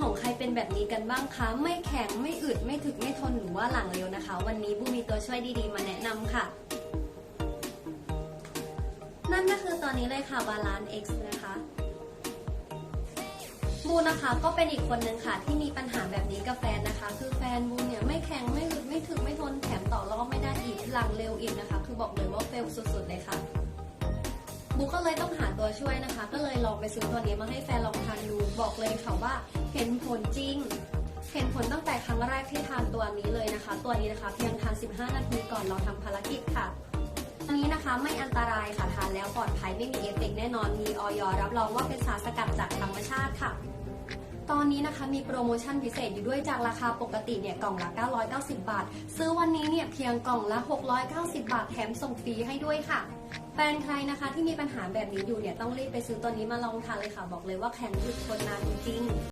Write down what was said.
ของใครเป็นแบบนี้กันบ้างคะ ไม่แข็งไม่อึดไม่ถึกไม่ทนหรือว่าหลังเร็วนะคะ วันนี้บูมีตัวช่วยดีๆ มาแนะนำค่ะ นั่นก็คือตอนนี้เลยค่ะ Balance X นะคะบูนะคะก็เป็นอีกคนนึงค่ะ ที่มีปัญหาแบบนี้กับแฟนนะคะ คือแฟนบูเนี่ยไม่แข็งไม่อึดไม่ถึกไม่ทนแถมต่อรอบไม่ได้อีกหลังเร็วอีกนะคะ คือบอกเลยว่าเฟลสุดๆเลยค่ะบูก็เลยต้องหาตัวช่วยนะคะ ก็เลยลองไปซื้อตัวนี้มาให้แฟนลองทานดู บอกเลยค่ะว่า เห็นผลจริง เห็นผลตั้งแต่ครั้งแรกที่ทานตัวนี้เลยนะคะ ตัวนี้นะคะเพียงทาน 15 นาทีก่อนเราทำภารกิจค่ะอันนี้นะคะไม่อันตรายค่ะทานแล้วปลอดภัยไม่มีเอฟเฟกแน่นอนมีออยรับรองว่าเป็นสารสกัดจากธรรมชาติค่ะ ตอนนี้นะคะมีโปรโมชั่นพิเศษอยู่ด้วยจากราคาปกติเนี่ยกล่องละ 990 บาท ซื้อวันนี้เนี่ยเพียงกล่องละ 690 บาทแถมส่งฟรีให้ด้วยค่ะแฟนใครนะคะที่มีปัญหาแบบนี้อยู่เนี่ยต้องรีบไปซื้อตัวนี้มาลองทานเลยค่ะ บอกเลยว่าแข็งหยุดทนนานจ